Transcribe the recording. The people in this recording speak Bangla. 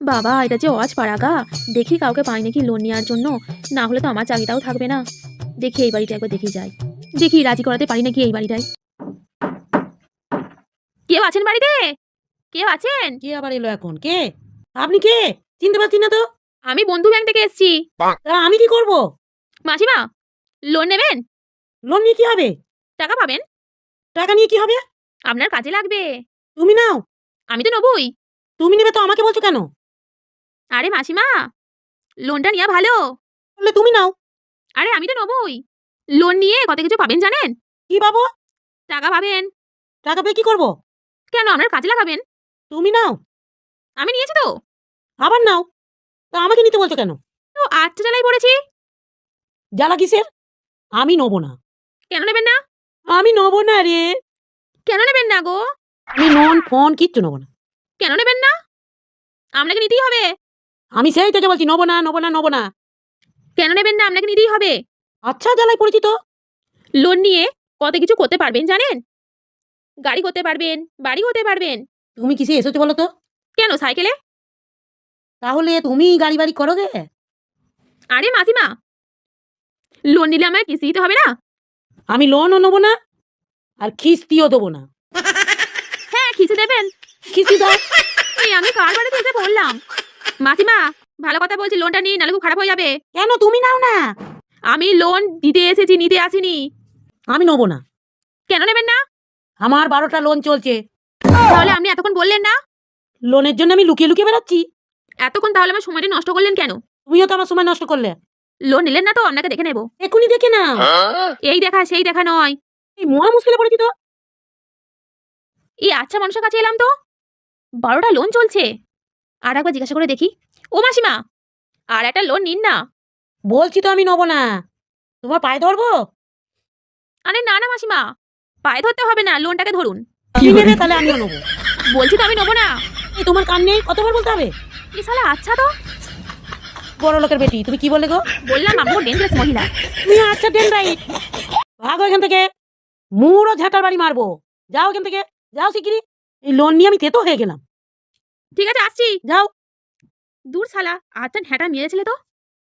বাবা এটা যে অজ পাড়াগা দেখি কাউকে পাই নাকি লোন নেওয়ার জন্য। না হলে তো আমার চাকরিটাও থাকবে না। দেখি এই বাড়িটা একবার দেখি যাই। দেখি রাজি করাতে পারি নাকি এই বাড়িটায়। কেউ আছেন বাড়িতে? কেউ আছেন? কে আবার এলো এখন? কে? আপনি কে? চিনতে পারছি না তো। আমি বন্ধু ব্যাংক থেকে এসেছি। তা আমি কি করব? মাসিমা লোন নেবেন? লোন নিয়ে কি হবে? টাকা পাবেন? টাকা নিয়ে কি হবে? আপনার কাজে লাগবে। তুমি নাও। আমি তো নেবই। তুমি নেবে তো আমাকে বলছো কেন? আরে মাসিমা লোনটা নেওয়া ভালো। বললে তুমি নাও। আরে আমি তো নেবই। লোন নিয়ে কত কিছু পাবেন জানেন? কি পাবো? টাকা পাবেন। টাকা পেয়ে কি করব? কেন আপনার কাজে লাগাবেন? তুমি নাও। আমি নিয়েছি তো। আবার নাও। তা আমাকে নিতে বলছো কেন? তো আটটা জ্বালাই পড়েছি। জ্বালা কিসের? আমি নেব না। কেন নেবেন না? আমি নেব না রে। কেন নেবেন না গো? আমি নন ফোন কিচ্ছু নেব না। কেন নেবেন না? আপনাকে নিতেই হবে। আমি সেই থেকে বলছি নেব না নেব না নেব না। কেন নেবেন না? আপনাকে নিতেই হবে। আচ্ছা জ্বালাই পরিচিত লোন নিয়ে কত কিছু করতে পারবেন জানেন? গাড়ি করতে পারবেন বাড়ি করতে পারবেন। তুমি কিসে এসেছ বলো তো? কেন সাইকেলে? তাহলে তুমি গাড়ি বাড়ি করো গে। আরে মাসিমা লোন নিলে আমায় কিস্তি দিতে হবে না? আমি লোনও নেব না আর কিস্তিও দেবো না। হ্যাঁ কিস্তি দেবেন। কিস্তি দাও। এই আমি কার বাড়িতে এসে বললাম মাসিমা ভালো কথা বলছি লোনটা নিয়ে নাহলে খুব খারাপ হয়ে যাবে। কেন তুমি নাও না? আমি লোন দিতে এসেছি নিতে আসিনি। আমি নেব না। কেন নেবেন না? আমার বারোটা লোন চলছে। তাহলে আপনি এতক্ষণ বললেন না? লোনের জন্য আমি লুকিয়ে লুকিয়ে বেড়াচ্ছি। এতক্ষণ তাহলে আমার সময়টা নষ্ট করলেন কেন? তুমিও তো আমার সময় নষ্ট করলে। লোন নিলেন না তো আপনাকে দেখে নেব। এখনই দেখে না এই দেখা সেই দেখা নয়। এই মহা মুশকিলে পড়েছি তো। এই আচ্ছা মানুষের কাছে এলাম তো। বারোটা লোন চলছে। আর একবার জিজ্ঞাসা করে দেখি। ও মাসিমা আর একটা লোন নিন না। বলছি তো আমি নেব না। তোমার পায়ে ধরবো? আরে না না মাসিমা পায়ে ধরতে হবে না লোনটাকে ধরুন। নেবে তাহলে আমিও নেব। বলছি তো আমি নেব না। এই তোমার কান নেই কতবার বলতে হবে? কি সালা আচ্ছা তো। বড় লোকের বেটি তুমি কি বলে গো? বললাম আমি ডেঞ্জারাস মহিলা। তুমি আচ্ছা ডেন রাইট ভাগো এখান থেকে। মুড়ো ঝাঁটার বাড়ি মারবো। যাও এখান থেকে। যাও শিগগিরি এই লোন নিয়ে আমি তেতো হয়ে গেলাম। ঠিক আছে আসছি। যাও। দূর সালা আচ্ছা হ্যাঁটা মেরেছিলে তো?